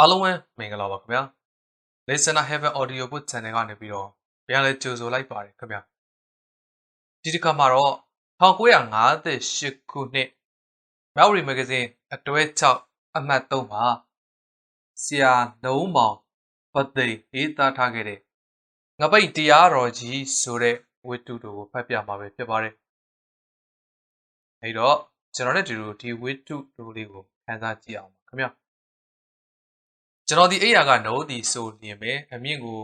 အားလုံးပဲမင်္ဂလာပါခင်ဗျာ Listener Heaven Audio Book Channel ကနေပြီးတော့ပြန်လဲကြိုဆိုလိုက်ပါတယ်ခင်ဗျာဒီတစ်ခါမှာတော့1958ခုနှစ်မြောက်ရီမဂဇင်းအတွဲ6အမှတ်3မှာဆရာလုံးမောင်ပသိရေးသားထားခဲ့တဲ့ငပိတ်တရားတော်ကြီးဆိုတဲ့ဝတ္ထုတို့ကိုဖတ်ပြမှာပဲဖြစ်ပါတယ်အဲတော့ကျွန်တော်နဲ့ဒီလိုဒီဝတ္ထုတို့လေးကိုခန်းစားကြည့်အောင်ပါခင်ဗျာ ကျွန်တော်ဒီအိယာကနိုးသည်ဆိုလျင်ပဲအမြင့်ကို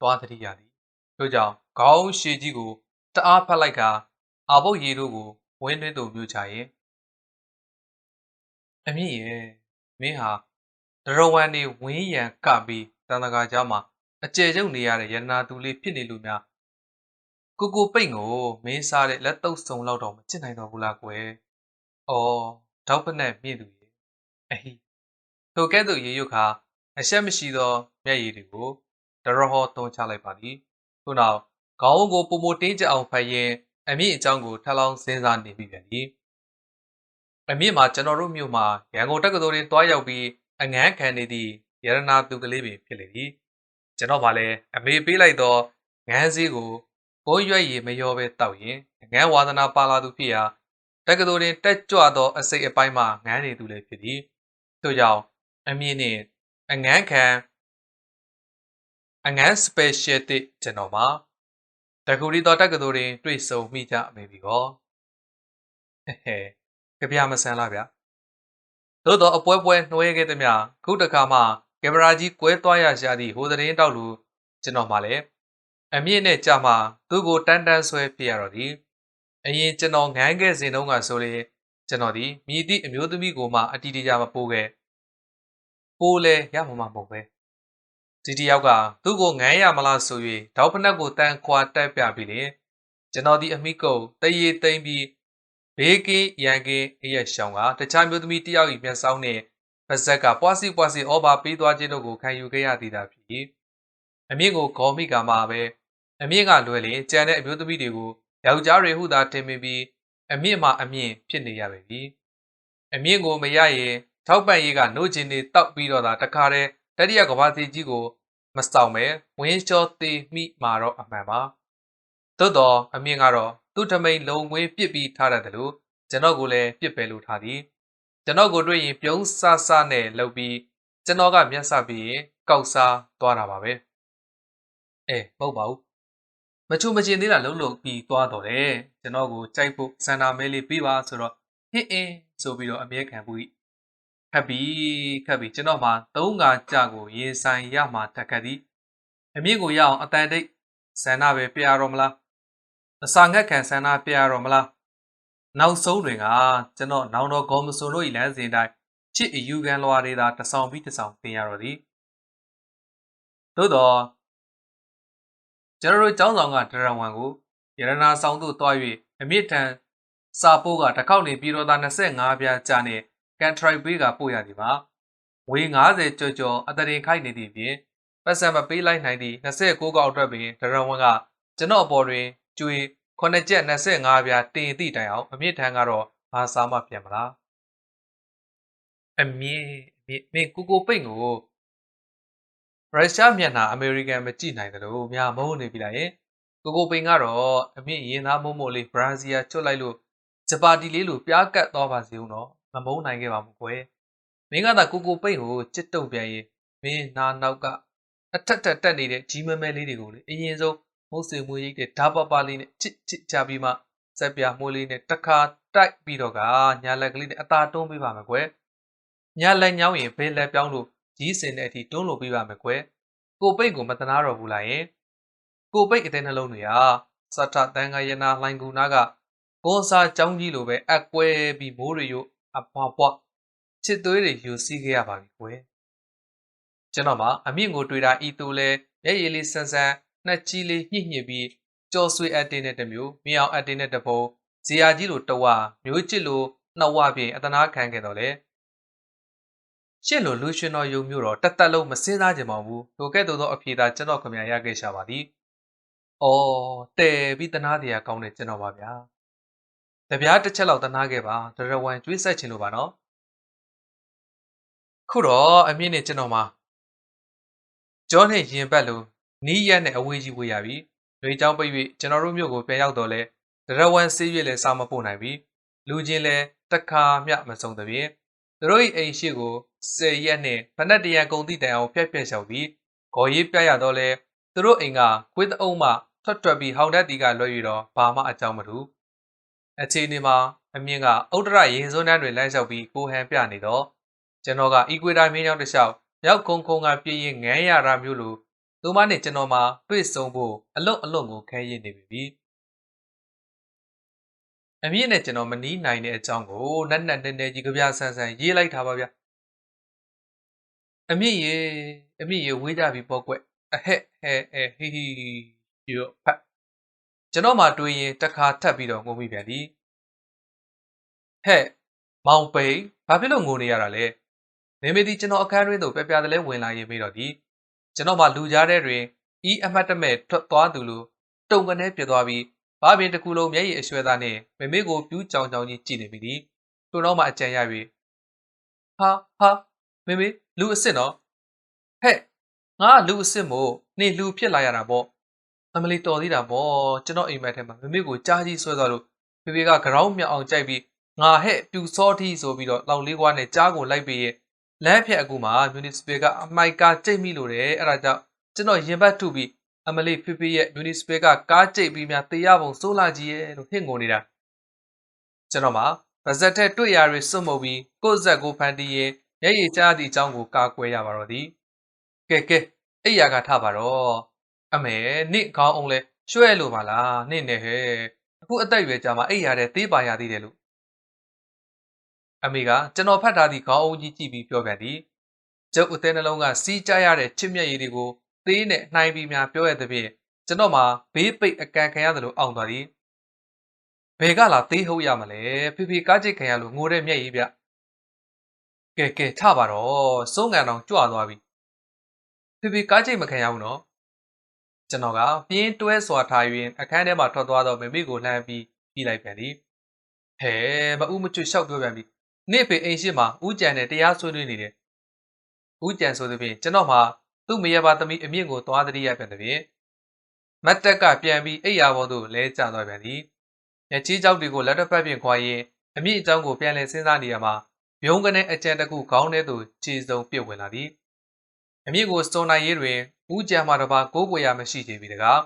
သွားသတိရသည်ထို့ကြောင့်ခေါင်းရှည်ကြီးကိုတအားဖတ်လိုက်ကအာဘုတ်ရီတို့ကိုဝင်းသွင်းသူမျိုးချရင်အမြင့်ရဲ့မင်းဟာဒရဝန်နေဝင်းရံကပြီးတန်တကာကြားမှာအကျယ်ကျုပ်နေရတဲ့ရနာသူလေးဖြစ်နေလို့များကိုကိုပိတ်ကိုမင်းစားတဲ့လက်တုပ်စုံလောက်တော့မချစ်နိုင်တော့ဘူးလားကွယ်။အော်တောက်ဖက်နဲ့မြင့်သူရဲ့အဟိထိုကဲ့သို့ရေရွတ်ခါ အဆက်မရှိသောမျက်ရည်တွေကိုဒရဟောသွန်းချလိုက်ပါသည်ထို့နောက်ခေါင်းကိုပုံမတင်းကြအောင်ဖတ်ရင်အမြင့်အကြောင်းကိုထပ်လောင်းစဉ်းစားနေပြီပြန်သည်အမြင့်မှာကျွန်တော်တို့မြို့မှာရန်ကုန်တက္ကသိုလ်တွင်တွားရောက်ပြီးအငန်းခံနေသည့်ရတနာသူကလေးပင်ဖြစ်လေသည်ကျွန်တော်ကလည်းအမေပေးလိုက်သောငန်းစည်းကိုဘုံရွက်ရည်မရောပဲတောက်ရင်ငန်းဝါသနာပါလာသူဖြစ်ရာတက္ကသိုလ်တွင်တက်ကြွသောအစိတ်အပိုင်းမှငန်းနေသူလည်းဖြစ်သည်ထို့ကြောင့်အမြင့်နှင့် အငန်းခံအငန်း special တစ်ကျွန်တော်မှာတကူရီတော်တက္ကသိုလ်တွင်တွေ့ဆုံမိကြအမေပြီကောဟဲ့ဟဲ့ကြပြမဆန်းလားဗျသို့တော့အပွဲပွဲနှွှဲခဲ့သည်များခုတခါမှကင်မရာကြီးကွဲသွားရရှာသည့်ဟိုသတင်းတောက်လူကျွန်တော်မှလည်းအမြင့်နဲ့ကြာမှသူ့ကိုတန်းတန်းဆွဲပြရတော့သည်အရင်ကျွန်တော်ငန်းခဲ့စဉ်တုန်းကဆိုလေကျွန်တော်ဒီမြည်သည့်အမျိုးသမီးကိုမှအတီးတကြမပိုးခဲ့ ပိုးလဲရမှာမဟုတ်ပဲဒီတယောက်ကသူ့ကိုငန်းရမလားဆို၍ဒေါက်ဖနက်ကိုတန်ခွာတက်ပြပြီးလေကျွန်တော်ဒီအမိကုတ်တရေသိမ့်ပြီးဘေးကင်းရန်ကင်းအရက်ရှောင်းကတခြားမျိုးသမီးတယောက်ဤမျက်စောင်းနဲ့ပါဇက်ကပွားစီပွားစီဩဘာပေးသွားခြင်းတို့ကိုခံယူခဲ့ရသည်သာဖြစ်အမြင့်ကိုခေါ်မိကမှာပဲအမြင့်ကလွယ်လေကြံတဲ့အမျိုးသမီးတွေကိုယောက်ျားတွေဟုသာတင်မိပြီးအမြင့်မှအမြင့်ဖြစ်နေရပါပြီအမြင့်ကိုမရရင် ထောက်ပံ့ရေးကနှုတ်ချင်းတွေတောက်ပြီးတော့သာတခါတည်းတတိယကဘာစီကြီးကိုမဆောင်ပဲဝင်းလျှောသေးမိမှာတော့အမှန်ပါသို့တော့အမြင့်ကတော့သူ့ထမိန်လုံငွေပစ်ပြီးထားတယ်လို့ကျွန်တော်ကိုလည်းပစ်ပယ်လို့ထားသည်ကျွန်တော်ကိုတွေ့ရင်ပြုံးဆဆနဲ့လှုပ်ပြီးကျွန်တော်ကမျက်စပ်ပြီးရင်ကောက်စားသွားတာပါပဲအဲမဟုတ်ပါဘူးမချူမချင်သေးတာလှုပ်လှုပ်ပြီးသွားတော့တယ်ကျွန်တော်ကိုကြိုက်ဖို့စန္ဒာမဲလေးပြီးပါဆိုတော့ဟင်းအင်းဆိုပြီးတော့အမြဲခံဘူး ခတ်ပြီခတ်ပြီကျွန်တော်မှသုံးငါကြကိုရင်ဆိုင်ရမှတက်ခတ်သည်အမြင့်ကိုရအောင်အတန်တိတ်ဆန္ဒပဲပြရတော့မလားအစာငတ်ခံဆန္ဒပြရတော့မလားနောက်ဆုံးတွင်ကကျွန်တော်နောင်တော်ဂေါမစုံတို့၏လမ်းစဉ်တိုင်းချစ်အယူခံလွာတွေသာတဆောင်ပြီးတဆောင်သင်ရတော့သည်သို့တော့ကျွန်တော်တို့ကျောင်းဆောင်ကဒရဝံကိုရတနာဆောင်သို့တွား၍အမြင့်ထံစာပိုးကတစ်ခေါက်နေပြီးတော့သား25ပြားကြာနဲ့ ကန်ထရိုက်ပေးကပို့ရသည်မှာဝေ90ကျော်ကျော်အတရင်ခိုက်နေသည့်ပြင်ပတ်စံမပေးလိုက်နိုင်သည့်29ကောက်အတွက်ပင်ဒရဝံကကျွန်တော်အပေါ်တွင်ကျွေ9ကျက်25ပြားတင်သည့်တိုင်အောင်အမြင့်ထံကတော့ဘာစာမှပြန်မလားအမြင့်အမြင့်မင်းကိုကိုပိတ်ကိုရုရှားမျက်နှာအမေရိကန်မကြည့်နိုင်တယ်လို့များမဟုတ်နေပြီလားယင်ကိုကိုပိန်ကတော့အမြင့်ရင်သားမို့မို့လေးဘရာဇီးယာချွတ်လိုက်လို့ဂျပါတီလေးလိုပြားကတ်သွားပါစေဦးနော် မမုန်းနိုင်ခဲ့ပါဘူးကွယ်မင်းကသာကိုကိုပိတ်ကိုချစ်တုံပြန်ရင်မင်းနာနောက်ကအထက်ထက်တက်နေတဲ့ကြီးမဲမဲလေးတွေကိုလေအရင်ဆုံးမုတ်ဆွေမွေးရိတ်တဲ့ဓာပပလေးနဲ့ချစ်ချစ်ချပြီးမှစက်ပြမွေးလေးနဲ့တခါတိုက်ပြီးတော့ကညာလက်ကလေးနဲ့အသာတွန်းပေးပါမယ်ကွယ်ညာလက်ညောင်းရင်ဘယ်လက်ပြောင်းလို့ကြီးစင်တဲ့အထိတွန်းလို့ပေးပါမယ်ကွယ်ကိုပိတ်ကိုမတနာတော့ဘူးလားယင်ကိုပိတ်အတဲ့နှလုံးတွေကစထတန်ခရနာလှိုင်ကူနာကကိုစာကြောင်းကြီးလိုပဲအကွဲပြီးမိုးတွေရို့ အပွားပွားချစ်သွေးတွေယူစီးခဲ့ရပါပြီကွယ်ကျွန်တော်မှအမြင့်ကိုတွေ့တာဤသူလဲရဲရည်လေးဆန်းဆန်းနှစ်ချီလေးညှိညှိပြီးကြော်ဆွေအပ်တင်းတဲ့တမျိုးမြေအောင်အပ်တင်းတဲ့တပုံဇီယာကြီးလိုတဝမျိုးချစ်လိုနှဝပြင်အတနာခံခဲ့တော့လေရှင့်လိုလူရှင်တော်ယုံမျိုးတော့တသက်လုံးမစင်းစားကြပါဘူးထိုကဲ့သို့သောအဖြေသာကျွန်တော်ခမရရခဲ့ရှာပါသည်အော်တဲပြီးတနာတရားကောင်းတဲ့ကျွန်တော်ပါဗျာ တပြားတစ်ချက်လောက်တနာခဲ့ပါဒရဝမ်ကျွေးဆက်ချင်လို့ပါနော်ခုတော့အမြင့်နဲ့ကျွန်တော်မှာကျောနဲ့ရင်ပတ်လို့နီးရက်နဲ့အဝေးကြီးဝေးရပြီ။တွေကြောင်းပိတ်၍ကျွန်တော်တို့မြို့ကိုပြန်ရောက်တော့လဲဒရဝမ်ဆေးရွက်လည်းစားမပို့နိုင်ပြီ။လူချင်းလည်းတစ်ခါမျှမစုံသဖြင့်သူတို့၏အိမ်ရှိကိုဆယ်ရက်နဲ့ဖနက်တရံကုန်သည့်တိုင်အောင်ဖျက်ဖျက်လျှောက်ပြီးဂေါ်ရေးပြရတော့လဲသူတို့အိမ်ကခွေးတအုပ်မှထွက်ထွက်ပြီးဟောင်တက်တီကလွှဲရတော့ဘာမှအကြောင်းမထူ အခြေအနေမှာအမြင့်ကဥဒ္ဒရရေစွန်းတန်းတွေလမ်းလျှောက်ပြီးကိုဟန်ပြနေတော့ကျွန်တော်ကအီကွေတာမင်းကြောင့်တစ်လျှောက်ရောက်ခုံခုံကပြင်းရင်ငန်းရတာမျိုးလိုသူမနဲ့ကျွန်တော်မှတွေ့ဆုံဖို့အလွတ်အလွတ်ကိုခဲရည်နေပြီအမြင့်နဲ့ကျွန်တော်မနီးနိုင်တဲ့အကြောင်းကိုနက်နက်နဲနဲကြီးကြပြဆန်းဆန်းရေးလိုက်တာပါဗျအမြင့်ရေအမြင့်ရေဝေးကြပြီပေါ့ကွအဟက်ဟဲအဲဟီဟီယောဖတ် ကျွန်တော်မှတွေးရင်တစ်ခါထပ်ပြီးတော့ငုံမိပြန်သည်ဟဲ့မောင်ပိန်ဘာဖြစ်လို့ငိုနေရတာလဲမေမေဒီကျွန်တော်အခန်းတွင်းသို့ပြပြတလဲဝင်လာရင်မေးတော့သည်ကျွန်တော်မှလူကြားတဲ့တွင်ဤအမှတ်တမဲ့ထွက်သွားသူလိုတုံကနေပြသွားပြီးဘာပင်တစ်ခုလုံးမျက်ရည်အရွှဲသားနှင့်မေမေကိုပြူးကြောင်ကြောင်ကြီးကြည့်နေမိသည်ထို့နောက်မှအကြံရ၍ဟာဟာမေမေလူအစ်စ်နော်ဟဲ့ငါလူအစ်စ်မို့နေလူဖြစ်လာရတာပေါ့ အမလီတော်သေးတာပေါ့ကျွန်တော်အိမ်မက်ထဲမှာမေမေကိုကြားကြီးဆွဲသွားလို့ဖေဖေကကြောင်းမြောက်အောင်ကြိုက်ပြီးငါဟဲ့ပြူစောထီဆိုပြီးတော့လောက်လေးကွာနဲ့ကြားကိုလိုက်ပြီးရဲ့လမ်းဖြတ်အကူမှာမြူနီစပယ်ကအမိုက်ကကြိတ်မိလို့တယ်အဲ့ဒါကြောင့်ကျွန်တော်ရင်ဘတ်ထုပြီးအမလေးဖေဖေရဲ့မြူနီစပယ်ကကားကြိတ်ပြီးများတေရပုံစိုးလာကြီးရဲ့လို့ဟင့်ငုံနေတာကျွန်တော်မှာဗဇက်ထက်တွေ့ရတွေစွတ်မုတ်ပြီးကိုယ့်ဇက်ကိုဖန်တီးရင်မျက်ရည်ကျသည့်အကြောင်းကိုကာကွယ်ရပါတော့သည်ကဲကဲအိယာကထပါတော့ အမေနင့်ခေါင်းအောင်လဲရွှဲလို့ပါလားနင့်နဲ့ဟဲ့အခုအသက်အရွယ်ကြာမှအိယာတဲ့သေးပါရသေးတယ်လို့အမေကကျွန်တော်ဖတ်ထားသည့်ခေါင်းအုပ်ကြီးကြည့်ပြီးပြောပြန်သည်ကျုပ်အသေးနှလုံးကစီးကြရတဲ့ချစ်မြတ်ရည်တွေကိုသေးနဲ့နှိုင်းပြီးများပြောရတဲ့ဖြင့်ကျွန်တော်မှာဘေးပိတ်အကန်ခံရတယ်လို့အောင့်သွားသည်ဘယ်ကလာသေးဟုတ်ရမလဲဖေဖေကားချိတ်ခံရလို့ငိုတဲ့မျက်ရည်ဗျကဲကဲထပါတော့စိုးငံတော်ကြွသွားပြီဖေဖေကားချိတ်မခံရဘူးနော် ကျွန်တော်ကပြင်းတွဲစွာထား၍အခန်းထဲမှာထွက်သွားတော့မိမိကိုလှမ်းပြီးပြီးလိုက်ပြန်သည်ဟဲမအူးမချွတ်လျှောက်ပြောပြန်ပြီနေ့ဖေအိမ်ရှိမှာဦးကြံနဲ့တရားဆွေးနွေးနေတယ်ဦးကြံဆိုသဖြင့်ကျွန်တော်မှသူ့မရပါသမီးအမြင့်ကိုသွားတတိယပြန်သည်ဖြင့်မတ်တက်ကပြန်ပြီးအိယာဘောသို့လဲကျသွားပြန်သည်ညချီးကြောက်တွေကိုလက်တစ်ဖက်ဖြင့်ခွာရင်အမြင့်အကြောင်းကိုပြန်လည်စဉ်းစားနေရမှာဘုံကနေအကြံတစ်ခုခေါင်းထဲသို့ခြေစုံပြစ်ဝင်လာသည်အမြင့်ကိုစုံနိုင်ရေးတွင် ဦးကြံမှတပါကိုးကွယ်ရမရှိသေးပြီတကား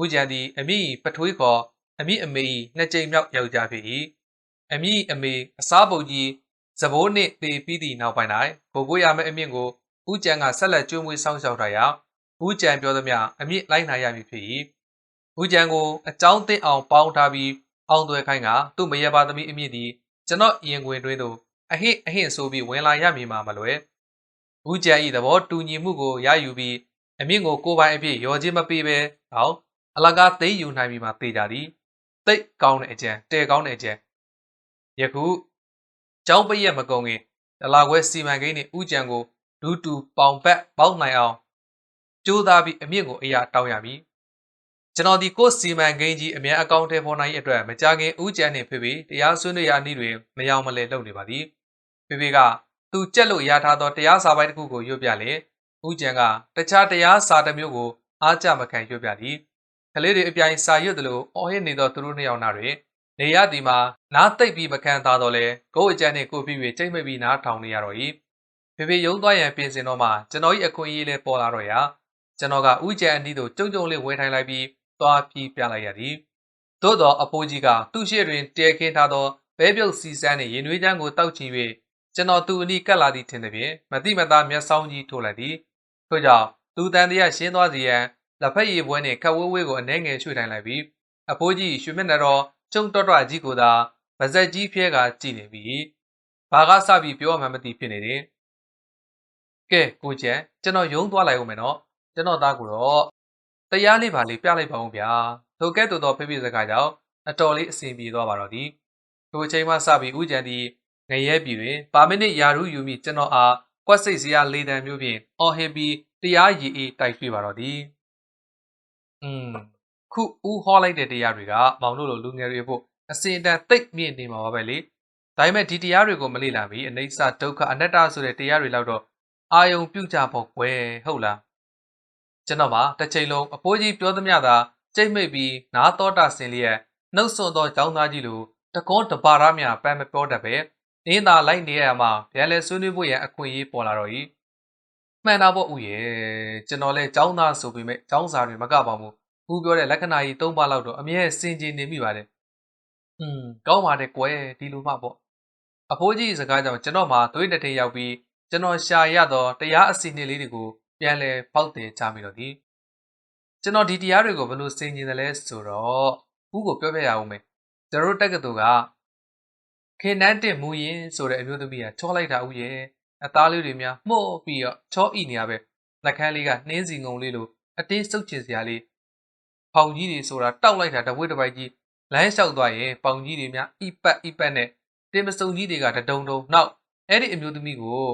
ဦးကြံသည်အမြင့်ပထွေးခေါ်အမြင့်အမေ၏နှစ်ကြိမ်မြောက်ယောက်ျားဖြစ်၏အမြင့်အမေအစားပုတ်ကြီးဇဘိုးနှင့်တေပြီးသည့်နောက်ပိုင်း၌ကိုကိုရမယ့်အမြင့်ကိုဦးကြံကဆက်လက်ကြိုးမွေးစောင့်ရှောက်ထားရာဦးကြံပြောသမျှအမြင့်လိုက်နိုင်ရမည်ဖြစ်၏ဦးကြံကိုအကြောင်းသိအောင်ပေါင်းထားပြီးအောင်သွဲခိုင်းကသူ့မရပါသမီးအမြင့်သည်ကျွန်တော်ရင်ခွင်တွင်သို့အဟင့်အဟင့်ဆိုပြီးဝင်လာရမည်မှာမလွယ်ဦးကြံ၏သဘောတူညီမှုကိုရယူပြီး အမြင့်ကိုကိုပိုင်အဖြစ်ရော်ချင်းမပေးဘဲဟောအလကားသိယူနိုင်ပြီးမှတေးကြသည်တိတ်ကောင်းတဲ့အကြံတဲကောင်းတဲ့အကြံယခုကျောင်းပရက်မကုံခင်ဒလာခွဲစီမံကိန်းနှင့်ဥကြံကိုဒူးတူပေါင်ပတ်ပေါက်နိုင်အောင်ကြိုးစားပြီးအမြင့်ကိုအရာတောင်းရမည်ကျွန်တော်ဒီကိုစီမံကိန်းကြီးအမြန်အကောင့်ထဲပေါ်နိုင်ရဲ့အတွက်မကြခင်ဥကြံနှင့်ဖေဖေတရားဆွေးနွေးရာအနည်းတွင်မယောင်မလဲလုပ်နေပါသည်ဖေဖေကသူကြက်လို့ရထားသောတရားစာပိုင်းတစ်ခုကိုရွတ်ပြလေ ဥကြံကတခြားတရားစာတစ်မျိုးကိုအားကြမခံရွတ်ပြသည်ကလေးတွေအပြိုင်စာရွတ်သလိုအော်ဟစ်နေသောသူတို့နှစ်ယောက်နာတွင်နေရသည်မှာနားသိပ်ပြီးမခံသားတော့လဲကိုယ့်အကြံနဲ့ကိုပြီးပြီးချိန်မိပြီးနားထောင်နေရတော့၏ဖေဖေရုံးသွားရန်ပြင်ဆင်တော့မှကျွန်တော်၏အခွင့်အရေးလဲပေါ်လာတော့ရာကျွန်တော်ကဥကြံအနီးသို့ကြုံကြုံလေးဝဲထိုင်လိုက်ပြီးသွားပြီးပြလိုက်ရသည်သို့သောအဖိုးကြီးကသူ့ရှေ့တွင်တဲခင်းထားသောဘဲပြုတ်စီစမ်းနှင့်ရင်နွေးချမ်းကိုတောက်ချင်၍ကျွန်တော်သူ့အနီးကပ်လာသည်ထင်သည်ဖြင့်မတိမသားမျက်စောင်းကြီးထိုးလိုက်သည် ထို့ကြောင့်သူတန်တရားရှင်းသွားစီရန်လက်ဖက်ရည်ပွဲနှင့်ခက်ဝဲဝဲကိုအနှဲငယ်ရွှေ့ထိုင်လိုက်ပြီးအဖိုးကြီးရွှေမျက်နှာတော်ကျုံတော်တော်ကြီးကိုသာဗဇက်ကြီးဖျဲကကြည်နေပြီဘာကစပြီးပြောမှမသိဖြစ်နေတယ်ကဲကိုကျန်ကျွန်တော်ယုံသွားလိုက်ဦးမယ်နော်ကျွန်တော်သားကတော့တရားလေးပါလေးပြလိုက်ပါဦးဗျာထိုကဲ့သို့သောဖိဖိစကားကြောင့်အတော်လေးအဆင်ပြေသွားပါတော့သည်ထိုအချိန်မှစပြီးဥကြံသည်ငရဲပြည်တွင်ပါမနစ်ယာရုယူမိကျွန်တော်အား ကွက်စိတ်စရာလေးတံမျိုးဖြင့်အော်ဟစ်ပြီးတရားရည်အေးတိုက်တွေ့ပါတော့သည်อืมခုဦးဟောလိုက်တဲ့တရားတွေကမောင်တို့လိုလူငယ်တွေဖို့အစင်တန်သိပ်မြင့်နေမှာပါပဲလေဒါပေမဲ့ဒီတရားတွေကိုမလေ့လာပြီးအနိစ္စဒုက္ခအနတ္တဆိုတဲ့တရားတွေလောက်တော့အာယုံပြုတ်ကြဖို့ကွယ်ဟုတ်လား ကျွန်တော်မှာတစ်ချိန်လုံးအဖိုးကြီးပြောသမျှသာကြိတ်မိတ်ပြီးနားတော်တာဆင်လျက်နှုတ်ဆွသောចောင်းသားကြီးလိုတကုန်းတပါရမြပန်းမပြောတတ်ပဲ အင်းသာလိုက်နေရမှာပြန်လဲဆွေးနွေးဖို့ရန်အခွင့်အရေးပေါ်လာတော့၏မှန်တာပေါ့ဦးရဲ့ကျွန်တော်လဲចောင်းသားဆိုပေမဲ့ចောင်းစာတွေမကပါဘူးဦးပြောတဲ့လက္ခဏာကြီးသုံးပါလောက်တော့အမြဲစင်ကြင်နေမိပါတယ်อืมကောင်းပါတယ်ကွယ်ဒီလိုမှပေါ့အဖိုးကြီးစကားကြောင့်ကျွန်တော်မှာသွေးတစ်ထည်ရောက်ပြီးကျွန်တော်ရှာရသောတရားအစီအစဉ်လေးတွေကိုပြန်လဲပေါက်တင်ချမိတော့သည်ကျွန်တော်ဒီတရားတွေကိုဘယ်လိုစင်ကြင်တယ်လဲဆိုတော့ဦးကိုပြောပြရအောင်မယ်ကျွန်တော်တို့တက္ကသိုလ်က ခေနန်းတင်မူရင်ဆိုတဲ့အမျိုးသမီးကချောလိုက်တာဦးရဲ့အသားလေးတွေများမှုတ်ပြီးတော့ချောဣနေရပဲနှကန်းလေးကနှင်းစီငုံလေးလိုအတင်းစုပ်ချင်စရာလေးဖောင်ကြီးတွေဆိုတာတောက်လိုက်တာတဝိတပိုက်ကြီးလမ်းလျှောက်သွားရင်ပေါင်ကြီးတွေများဣပတ်ဣပတ်နဲ့တင်မစုံကြီးတွေကတဒုံဒုံနောက်အဲ့ဒီအမျိုးသမီးကို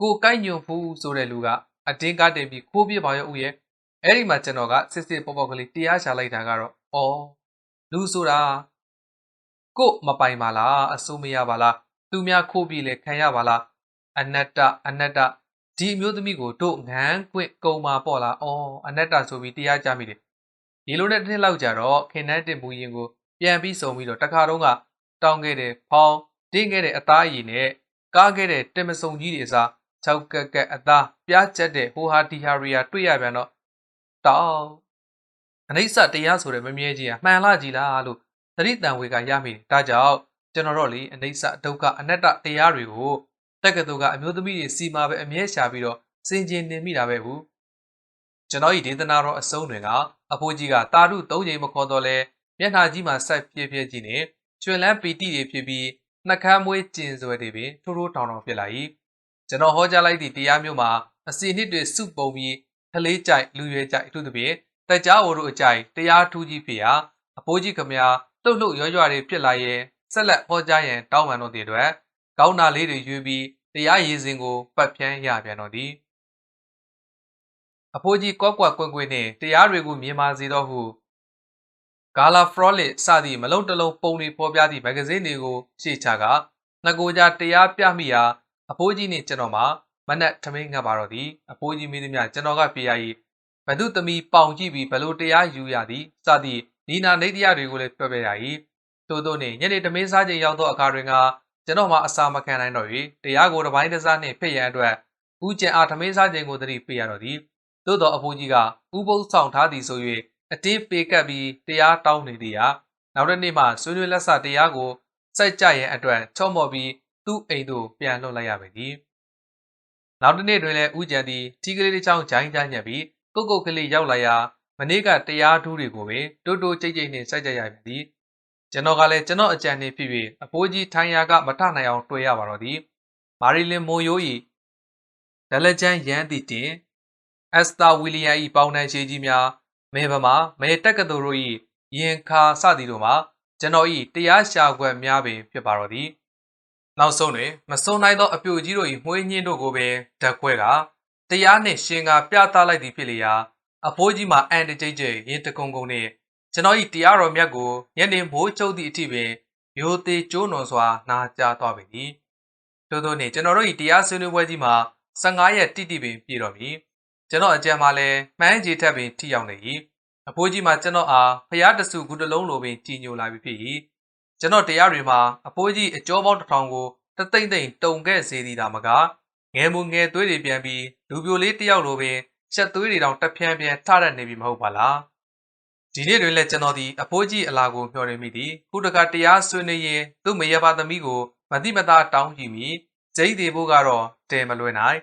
ကိုကိုက်ညွန်ဖူးဆိုတဲ့လူကအတင်းကားတင်ပြီးခိုးပြပါရောဦးရဲ့အဲ့ဒီမှာကျွန်တော်ကစစ်စစ်ပေါပေါကလေးတရားရှာလိုက်တာကတော့အော်လူဆိုတာ ကို့မပိုင်ပါလားအစိုးမရပါလားသူများခိုးပြီးလေခံရပါလားအနတ္တအနတ္တဒီအမျိုးသမီးကိုတို့ငန်းကွင့်ကုံမာပေါ့လားအော်အနတ္တဆိုပြီးတရားကြမိတယ်ဒီလိုနဲ့တစ်နှစ်လောက်ကြာတော့ခင်နှန်းတင်မူရင်ကိုပြန်ပြီးစုံပြီးတော့တခါတော့ကတောင်းခဲ့တဲ့ဖောင်းတင်းခဲ့တဲ့အသားရည်နဲ့ကားခဲ့တဲ့တင်မစုံကြီးတွေအစား၆ကက်ကက်အသားပြားကျက်တဲ့ဟိုဟာတီဟာရီယာတွေ့ရပြန်တော့တောင်းအနိစ္စတရားဆိုတဲ့မမြဲကြီးကမှန်လားကြီးလားလို့ သတိတန်ဝေကရမိတယ်ဒါကြောင့်ကျွန်တော်တို့လေအနိစ္စဒုက္ခအနတ္တတရားတွေကိုတက္ကသိုလ်ကအမျိုးသမီးတွေစီမှာပဲအမြဲရှာပြီးတော့စင်ကျင်နေမိတာပဲဘူးကျွန်တော်ဤဒေသနာတော်အစုံတွေကအဖိုးကြီးကတာရုသုံးချိန်မခေါ်တော့လဲမျက်နှာကြီးမှာစိုက်ပြည့်ပြည့်ကြီးနေကျွင်လန်းပီတိတွေဖြစ်ပြီးနှကမ်းမွေးကျင်စွဲတွေပင်ထိုးထိုးတောင်တောင်ဖြစ်လာ၏ကျွန်တော်ဟောကြားလိုက်သည့်တရားမျိုးမှာအစီနှစ်တွေစုပုံပြီးကလေးကြိုက်လူရွယ်ကြိုက်အထူးသဖြင့်တက်ကြဝတို့အကြိုက်တရားထူးကြီးဖြစ်ရာအဖိုးကြီးခမညာ လှုပ်လှုပ်ရွရွတွေဖြစ်လာရင်ဆက်လက်ဟောကြားရန်တောင်းပန်တော့တဲ့အတွက်ကောင်းတာလေးတွေယူပြီးတရားရည်စင်ကိုပတ်ဖြန်းရပြန်တော့သည်အဖိုးကြီးကွက်ကွက်ကွင်းကွင်းနှင့်တရားတွေကိုမြင်ပါစေတော့ဟုဂါလာဖရောလစ်စသည့်မလုံးတလုံးပုံတွေဖော်ပြသည့်မဂ္ဂဇင်းတွေကိုရှေ့ချကငကိုကြတရားပြမိရာအဖိုးကြီးနှင့်ကျွန်တော်မှမနက်ထမင်းငတ်ပါတော့သည်အဖိုးကြီးမိသည်များကျွန်တော်ကပြေးရ၏ဘသူသမီးပေါင်ကြည့်ပြီးဘလို့တရားယူရသည်စသည့် နီနာနေတရားတွေကိုလည်းပြောပြရ၏သို့သောနှင့်ညနေတမင်းစားချိန်ရောက်သောအခါတွင်ကကျွန်တော်မှအစာမခံနိုင်တော့၍တရားကိုတစ်ပိုင်းတစ်စားနှင့်ဖိတ်ရန်အတွက်ဦးကျန်အားထမင်းစားချိန်ကိုတတိပေးရတော့သည်သို့သောအဖိုးကြီးကဥပုသ်ဆောင်ထားသည်ဆို၍အတင်းပေကပ်ပြီးတရားတောင်းနေသည်ဟာနောက်တစ်နေ့မှဆွေးနွေးလက်စတရားကိုစိုက်ကြရန်အတွက်ချော့မော်ပြီးသူ့အိမ်သို့ပြန်လွှတ်လိုက်ရပေသည်နောက်တစ်နေ့တွင်လည်းဦးကျန်သည်ထီကလေးတစ်ချောင်းဂျိုင်းကြညက်ပြီးကုတ်ကုတ်ကလေးရောက်လာရာ မနေ့ကတရားထူးတွေကိုပင်တိုးတိုးကြိတ်ကြိတ်နှင့်စိုက်ကြရပြန်သည်ကျွန်တော်ကလည်းကျွန်တော်အကြံနှင့်ဖြစ်ပြီးအဖိုးကြီးထိုင်ရာကမထနိုင်အောင်တွေ့ရပါတော့သည်မာရီလင်မိုယို၏ဒလကြန်ရန်သည်တင်အက်စတာဝီလီယံ၏ပေါင်နှံရှိကြီးများမဲဗမာမဲတက်ကတော်တို့၏ရင်ခါစသည်တို့မှာကျွန်တော်၏တရားရှာခွက်များပင်ဖြစ်ပါတော့သည်နောက်ဆုံးတွင်မစုံနိုင်သောအပြိုကြီးတို့၏မှွေးညင်းတို့ကိုပင်ဓာတ်ခွဲကတရားနှင့်ရှင်ကပြသလိုက်သည်ဖြစ်လျာ အဖိုးကြီးမှာအန်တကြိတ်ကြိတ်ရင်တကုံကုံနှင့်ကျွန်တော်၏တရားတော်မြတ်ကိုညနေမိုးချုပ်သည့်အထိပင်မျိုးသေးကျိုးနွန်စွာနာကြားသွားပေသည်ထို့သောနှင့်ကျွန်တော်တို့၏တရားဆွေးနွေးပွဲကြီးမှာ15ရက်တိတိပင်ပြည့်တော်မူကျွန်တော်အကြံမှာလည်းမှန်းကြီးထက်ပင်ထိရောက်နေ၏အဖိုးကြီးမှာကျွန်တော်အားဖျားတဆူကူတလုံးလိုပင်ကြည်ညိုလာပြီဖြစ်၏ကျွန်တော်တရားတွေမှာအဖိုးကြီးအကျော်ပေါင်းတစ်ထောင်ကိုတသိမ့်သိမ့်တုံခဲ့စေသည်ဒါမကငယ်မူငယ်သွေးတွေပြန်ပြီးလူပြိုလေးတယောက်လိုပင် ချက်သွေးတွေတောင်တပြန်းပြန်းထရနေပြီမဟုတ်ပါလားဒီနေ့တွင်လည်းကျွန်တော်ဒီအဖိုးကြီးအလာကိုမျှော်နေမိသည်ခုတခါတရားဆွေးနွေးရင်သူ့မရပါသမီးကိုမတိမသားတောင်းကြည့်မိဂျိတ်သေးဖို့ကတော့တဲမလွယ်နိုင်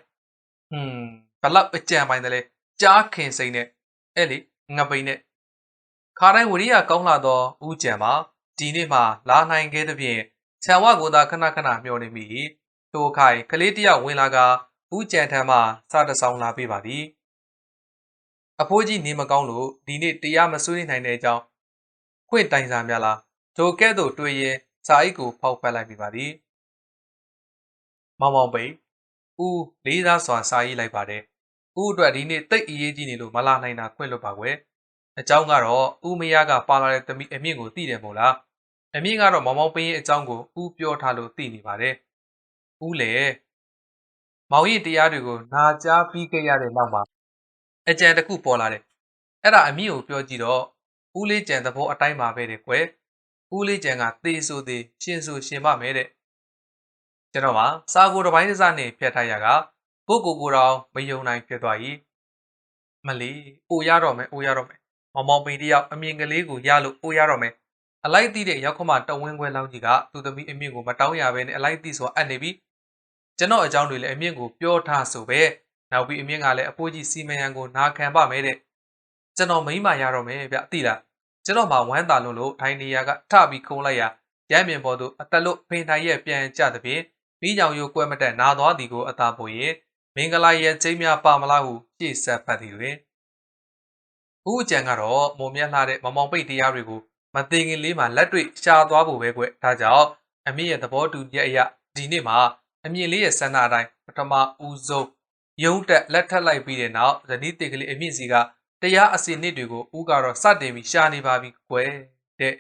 ဟွန်းဘလောက်အကြံပိုင်းတယ်လဲကြားခင်စိမ့်နဲ့အဲ့လေငပိန်နဲ့ခါတိုင်းဝရိယကောင်းလာသောဦးကြံမှာဒီနေ့မှလာနိုင်ခဲ့သဖြင့်ခြံဝကိုသာခဏခဏမျှော်နေမိထိုခိုင်ကလေးတယောက်ဝင်လာကဦးကြံထံမှစတဆောင်လာပေးပါသည် အဖိုးကြီးနေမကောင်းလို့ဒီနေ့တရားမဆွေးနိုင်တဲ့အကြောင်းခွင့်တိုင်စာများလားဂျိုကဲ့သို့တွေ့ရင်စာအိတ်ကိုဖောက်ဖက်လိုက်ပြပါသည်မောင်မောင်ပိန်ဦးလေးစားစွာစာရေးလိုက်ပါတယ်ဦးအတွက်ဒီနေ့တိတ်အရေးကြီးနေလို့မလာနိုင်တာခွင့်လွတ်ပါကွယ်အကြောင်းကတော့ဦးမရကပါလာတဲ့သမီးအမြင့်ကိုသိတယ်မို့လားအမြင့်ကတော့မောင်မောင်ပိန်ရဲ့အကြောင်းကိုဦးပြောထားလို့သိနေပါတယ်ဦးလေမောင်ရင်တရားတွေကိုနာကြားပြီးခဲ့ရတဲ့နောက်မှာ အကြံတစ်ခုပေါ်လာတယ်အဲ့ဒါအမြင့်ကိုပြောကြည့်တော့ဦးလေးကြံသဘောအတိုင်းပါပဲတဲ့ကွယ်ဦးလေးကြံကသေဆိုသေးရှင်ဆိုရှင်ပါမယ်တဲ့ကျွန်တော်ကစာကိုတစ်ပိုင်းတစ်စနဲ့ဖျက်ထားရကကိုကိုကိုတော်မယုံနိုင်ဖြစ်သွား၏မလီအိုရတော့မယ်အိုရတော့မယ်မောင်မောင်ပိန်တယောက်အမြင်ကလေးကိုရလို့အိုရတော့မယ်အလိုက်တိတဲ့ရောက်ခမတဝင်းခွဲလောင်းကြီးကသူ့သမီးအမြင့်ကိုမတောင်းရဘဲနဲ့အလိုက်တိဆိုအပ်နေပြီကျွန်တော်အကြောင်းတွေလည်းအမြင့်ကိုပြောထားဆိုပဲ နောက်ပြီးအမြင့်ကလည်းအဖိုးကြီးစီမံရန်ကိုနာခံပါမယ်တဲ့ကျွန်တော်မိမရတော့မယ်ဗျသိလားကျွန်တော်မှဝမ်းသာလို့လို့ထိုင်နေရကထပြီးခုံလိုက်ရရမ်းမြင်ပေါ်သို့အသက်လို့ဖိန်ထိုင်ရဲ့ပြန်ကြသဖြင့်မိကြောင်ရိုးကွဲမတက်နာသွားသည်ကိုအသာပို့ရင်မင်္ဂလာရဲ့ကျိမ်းများပါမလားဟုပြည့်ဆက်ဖတ်သည်တွင်ဦးအကြံကတော့မုံမြတ်လှတဲ့မမောင်ပိတ်တရားတွေကိုမသေးခင်လေးမှလက်တွေ့ရှားသွားဖို့ပဲကွဒါကြောင့်အမြင့်ရဲ့သဘောတူချက်အရဒီနေ့မှာအမြင့်လေးရဲ့ဆန္ဒအတိုင်းပထမဦးဆုံး ရုံးတက်လက်ထပ်လိုက်ပြီးတဲ့နောက်ဇနီးတေကလေးအမြင့်စီကတရားအစီအနှစ်တွေကိုဦးကတော့စတင်ပြီးရှာနေပါပြီကွယ်တဲ့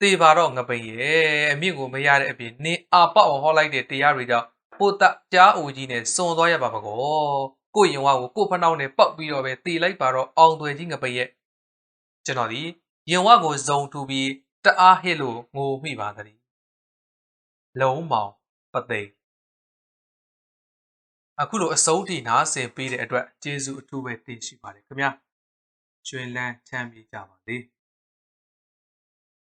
သေပါတော့ငပိန်ရဲ့အမြင့်ကိုမရတဲ့အပြင်နင်းအာပေါက်ဟောလိုက်တဲ့တရားတွေကြောင့်ပိုတကြားအိုကြီးနဲ့စွန်သွားရပါပါကောကိုရင်ဝါကိုကိုဖနှောင်းနဲ့ပောက်ပြီးတော့ပဲတေလိုက်ပါတော့အောင်သွယ်ကြီးငပိန်ရဲ့ကျွန်တော်ဒီရင်ဝါကိုဇုံထူပြီးတအားဟစ်လို့ငိုမိပါသည်လုံးမောင်ပသိမ် အခုလိုအစိုးထိနားဆင်ပေးတဲ့အတွက်ကျေးဇူးအထူးပဲတင်ရှိပါတယ်ခင်ဗျာကျွင်းလန်းချမ်းမြေကြပါစေ